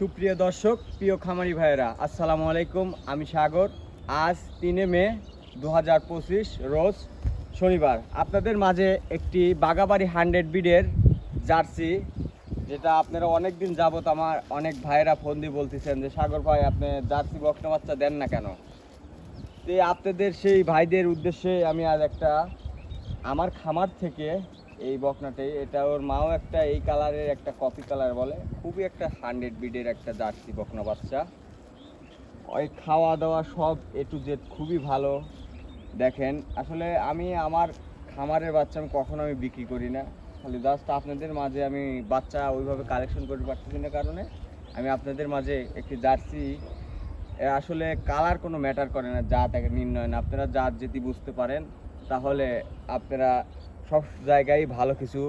সুপ্রিয় দর্শক, প্রিয় খামারি ভাইয়েরা, আসসালামু আলাইকুম। আমি সাগর। আজ তিনে মে দু হাজার পঁচিশ, রোজ শনিবার। আপনাদের মাঝে একটি বাগাবাড়ি হান্ড্রেড বিডের জার্সি, যেটা আপনারা অনেক দিন যাবত আমার অনেক ভাইয়েরা ফোন দিয়ে বলতেছেন যে, সাগর ভাই, আপনি জার্সি বকনা বাচ্চা দেন না কেন? তো আপনাদের সেই ভাইদের উদ্দেশ্যে আমি আজ একটা আমার খামার থেকে এই বকনাটি এটা ওর মাও একটা এই কালারের একটা কফি কালার বলে, খুবই একটা হান্ড্রেড বিডের একটা জার্সি বকনা বাচ্চা। ওই খাওয়া দাওয়া সব এ টু জেড খুবই ভালো। দেখেন, আসলে আমি আমার খামারের বাচ্চা আমি কখনো আমি বিক্রি করি না। খালি জাস্ট আপনাদের মাঝে আমি বাচ্চা ওইভাবে কালেকশন করতে পারতেছি না কারণে আমি আপনাদের মাঝে একটি জার্সি আসলে কালার কোনো ম্যাটার করে না, জাত এক নির্ণয় না। আপনারা জাত যদি বুঝতে পারেন, তাহলে আপনারা সব জায়গায় ভালো কিছু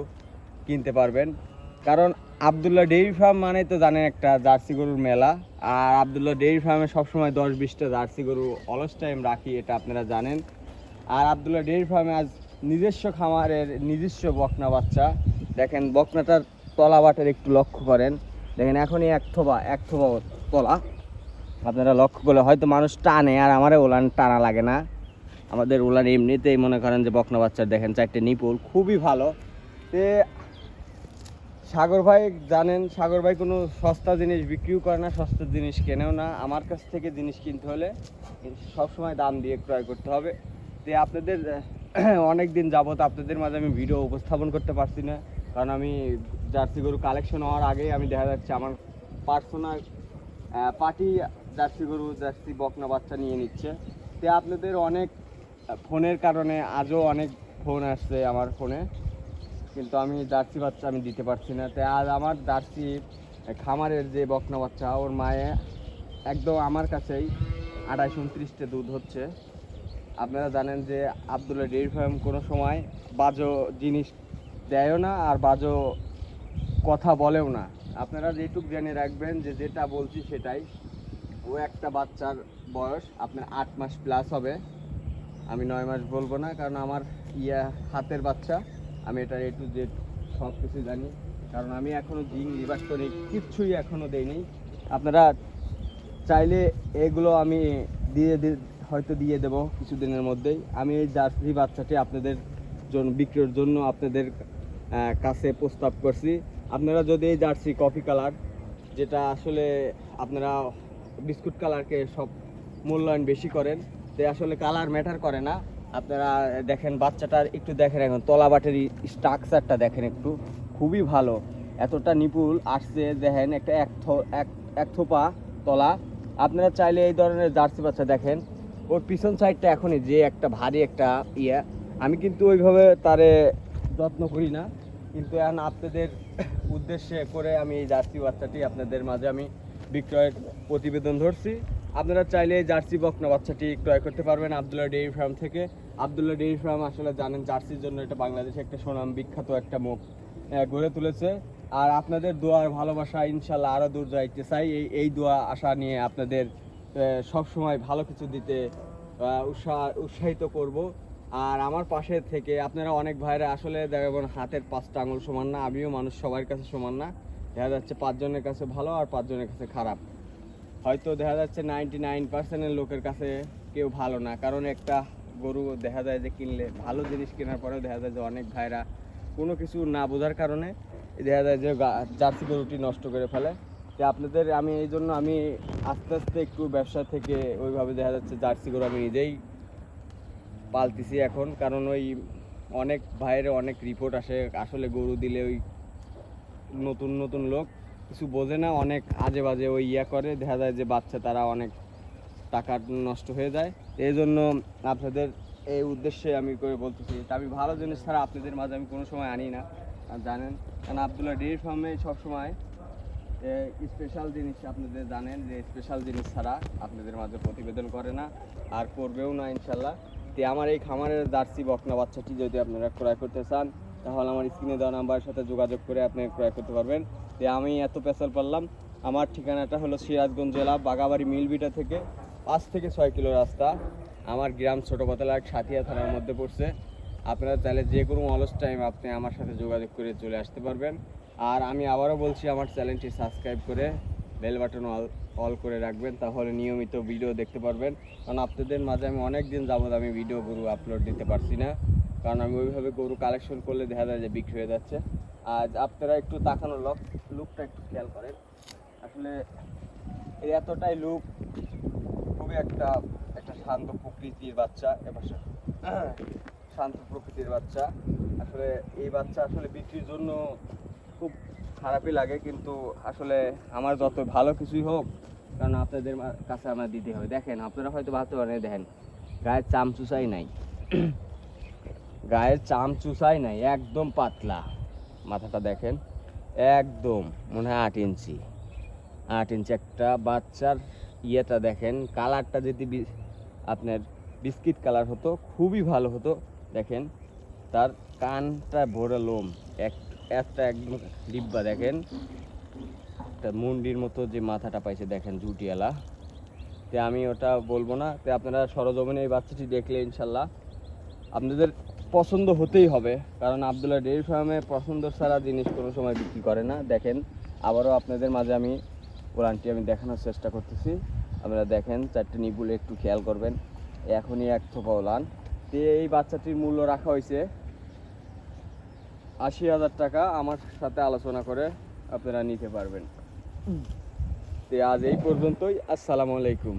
কিনতে পারবেন। কারণ আবদুল্লাহ ডেইরি ফার্ম মানে তো জানেন একটা জার্সি গরুর মেলা। আর আবদুল্লাহ ডেইরি ফার্মে সবসময় দশ বিশটা জার্সি গরু অলস টাইম রাখি, এটা আপনারা জানেন। আর আবদুল্লাহ ডেইরি ফার্মে আজ নিজস্ব খামারের নিজস্ব বকনা বাচ্চা। দেখেন, বকনাটার তলা বাটের একটু লক্ষ্য করেন। দেখেন, এখনই এক থোবা এক থোবা তলা। আপনারা লক্ষ্য করলে হয়তো মানুষ টানে, আর আমারে ওলান টানা লাগে না। আমাদের ওলান এমনিতেই মনে করেন যে বকনা বাচ্চার দেখেন চারটে নিপুল, খুবই ভালো। তে সাগর ভাই জানেন, সাগর ভাই কোনো সস্তা জিনিস বিক্রিও করে না, সস্তা জিনিস কেনেও না। আমার কাছ থেকে জিনিস কিনতে হলে সবসময় দাম দিয়ে ক্রয় করতে হবে। তে আপনাদের অনেক দিন যাবত আপনাদের মাঝে আমি ভিডিও উপস্থাপন করতে পারছি না, কারণ আমি জার্সি গরু কালেকশন হওয়ার আগেই আমি দেখা যাচ্ছে আমার পার্সোনাল পার্টি জার্সি গরু, জার্সি বকনা বাচ্চা নিয়ে নিচ্ছে। তে আপনাদের অনেক ফোনের কারণে আজও অনেক ফোন আসছে আমার ফোনে। কিন্তু আমি জার্সি বাচ্চা আমি দিতে পারছি না। তাই আজ আমার জার্সি খামারের যে বকনা বাচ্চা, ওর মায়ে একদম আমার কাছেই আঠাশ উনত্রিশটা দুধ হচ্ছে। আপনারা জানেন যে আবদুল্লাহ ডেয়ারি ফার্ম কোনো সময় বাজো জিনিস দেয়ও না আর বাজো কথা বলেও না। আপনারা যেটুক জেনে রাখবেন যে যেটা বলছি সেটাই। ও একটা বাচ্চার বয়স আপনার আট মাস প্লাস হবে। আমি নয় মাস বলব না, কারণ আমার ইয়া হাতের বাচ্চা। আমি এটা এ টু জেড সব কিছু জানি। কারণ আমি এখনও জিং টনিক কিচ্ছুই এখনও দেইনি আপনারা চাইলে এগুলো আমি দিয়ে হয়তো দিয়ে দেবো কিছুদিনের মধ্যেই। আমি এই জার্সি বাচ্চাটি আপনাদের জন্য বিক্রির জন্য আপনাদের কাছে প্রস্তাব করছি। আপনারা যদি এই জার্সি কফি কালার, যেটা আসলে আপনারা বিস্কুট কালারকে সব মূল্যায়ন বেশি করেন তো আসলে কালার ম্যাটার করে না। আপনারা দেখেন বাচ্চাটার একটু দেখেন এখন তলা বাটের স্ট্রাকচারটা দেখেন একটু। খুবই ভালো। এতটা নিপুল আসছে, দেখেন একটা এক থোপা তলা। আপনারা চাইলে এই ধরনের জার্সি বাচ্চা দেখেন। ওর পিছন সাইডটা এখনই যে একটা ভারী একটা ইয়ে। আমি কিন্তু ওইভাবে তারে যত্ন করি না। কিন্তু এখন আপনাদের উদ্দেশ্যে করে আমি এই জার্সি বাচ্চাটি আপনাদের মাঝে আমি বিক্রয়ের প্রতিবেদন ধরছি। আপনারা চাইলে জার্সি বকনা বাচ্চাটি ক্রয় করতে পারবেন আবদুল্লাহ ডেইরি ফার্ম থেকে। আবদুল্লাহ ডেইরি ফার্ম আসলে জানেন জার্সির জন্য এটা বাংলাদেশে একটা সুনাম, বিখ্যাত একটা মুখ গড়ে তুলেছে। আর আপনাদের দোয়ার ভালোবাসা ইনশাল্লাহ আরও দূর যাইতে চাই। এই এই দোয়া আশা নিয়ে আপনাদের সব সময় ভালো কিছু দিতে উৎসাহ উৎসাহিত করব। আর আমার পাশে থেকে আপনারা অনেক ভাইরা আসলে দেখবেন হাতের পাঁচটা আঙুল সমান না, আমিও মানুষ সবার কাছে সমান না। দেখা যাচ্ছে পাঁচজনের কাছে ভালো আর পাঁচজনের কাছে খারাপ। হয়তো দেখা যাচ্ছে নাইনটি নাইন পার্সেন্টের লোকের কাছে কেউ ভালো না। কারণ একটা গরু দেখা যায় যে কিনলে ভালো জিনিস কেনার পরেও দেখা যায় যে অনেক ভাইরা কোনো কিছু না বোঝার কারণে দেখা যায় যে জার্সি গরুটি নষ্ট করে ফেলে। তো আপনাদের আমি এই জন্য আমি আস্তে আস্তে একটু ব্যবসা থেকে ওইভাবে দেখা যাচ্ছে জার্সি গরু আমি নিজেই পালতেছি এখন। কারণ ওই অনেক ভাইয়ের অনেক রিপোর্ট আসে, আসলে গরু দিলে ওই নতুন নতুন লোক কিছু বোঝে না, অনেক আজে বাজে ওই ইয়া করে। দেখা যায় যে বাচ্চা তারা অনেক টাকা নষ্ট হয়ে যায়। এই জন্য আপনাদের এই উদ্দেশ্যে আমি করে বলতেছি আমি ভালো জিনিস ছাড়া আপনাদের মাঝে আমি কোনো সময় আনি না জানেন। কারণ আবদুল্লাহ ডেয়ারি ফার্মে সবসময় স্পেশাল জিনিস আপনাদের জানেন যে স্পেশাল জিনিস ছাড়া আপনাদের মাঝে প্রতিবেদন করে না, আর করবেও না ইনশাল্লাহ। তো আমার এই খামারের জার্সি বকনা বাচ্চাটি যদি আপনারা ক্রয় করতে চান, তাহলে আমার স্ক্রিনে দেওয়া নাম্বারের সাথে যোগাযোগ করে আপনি ক্রয় করতে পারবেন। তো আমি এত পেশাল পারলাম। আমার ঠিকানাটা হলো সিরাজগঞ্জ জেলা, বাগাবাড়ি, মিলবিটা থেকে পাঁচ থেকে ছয় কিলো রাস্তা। আমার গ্রাম ছোটো পাতলাট সাথিয়া থানার মধ্যে পড়ছে। আপনারা চাইলে যে কোনো অলস টাইম আপনি আমার সাথে যোগাযোগ করে চলে আসতে পারবেন। আর আমি আবারও বলছি, আমার চ্যানেলটি সাবস্ক্রাইব করে বেল বাটন অল অল করে রাখবেন, তাহলে নিয়মিত ভিডিও দেখতে পারবেন। কারণ আপনাদের মাঝে আমি অনেক দিন যাবত আমি ভিডিও গরু আপলোড দিতে পারছি না। কারণ আমি ওইভাবে গরু কালেকশন করলে দেখা যায় যে বিক্রি হয়ে যাচ্ছে। আজ আপনারা একটু তাকানো লোক লুকটা একটু খেয়াল করেন। আসলে এই এতটাই লুক খুবই একটা একটা শান্ত প্রকৃতির বাচ্চা এবার শান্ত প্রকৃতির বাচ্চা। আসলে এই বাচ্চা আসলে বিক্রির জন্য খুব খারাপই লাগে, কিন্তু আসলে আমার যত ভালো কিছুই হোক, কারণ আপনাদের কাছে আমার দিতে হবে। দেখেন, আপনারা হয়তো ভাবতে পারেন, দেখেন, গায়ের চাম চুষাই নাই। গায়ের চাম চুষাই নাই, একদম পাতলা। মাথাটা দেখেন। একদম, মনে হয় আট ইঞ্চি। আট ইঞ্চি একটা বাচ্চার ইয়েটা দেখেন, কালারটা যদি আপনার বিস্কিট কালার হতো, খুবই ভালো হতো। দেখেন, তার কানটা ভরে লোম, এক একটা একদম ডিব্বা, দেখেন। একটা মুন্ডির মতো যে মাথাটা পাইছে, দেখেন জুটিয়ালা তে আমি ওটা বলব না। তে আপনারা সরজমিনে এই বাচ্চাটি দেখলে ইনশাল্লাহ। আপনাদের পছন্দ হতেই হবে। কারণ আবদুল্লাহ ডেয়ারি ফার্মে পছন্দ ছাড়া জিনিস কোনো সময় বিক্রি করে না। দেখেন আবারও আপনাদের মাঝে আমি ওলানটি আমি দেখানোর চেষ্টা করতেছি। আপনারা দেখেন চারটে নিপুলে একটু খেয়াল করবেন। এখনই এক থোপা ওলান। তে এই বাচ্চাটির মূল্য রাখা হয়েছে আশি হাজার টাকা। আমার সাথে আলোচনা করে আপনারা নিতে পারবেন। তে আজ এই পর্যন্তই। আসসালামু আলাইকুম।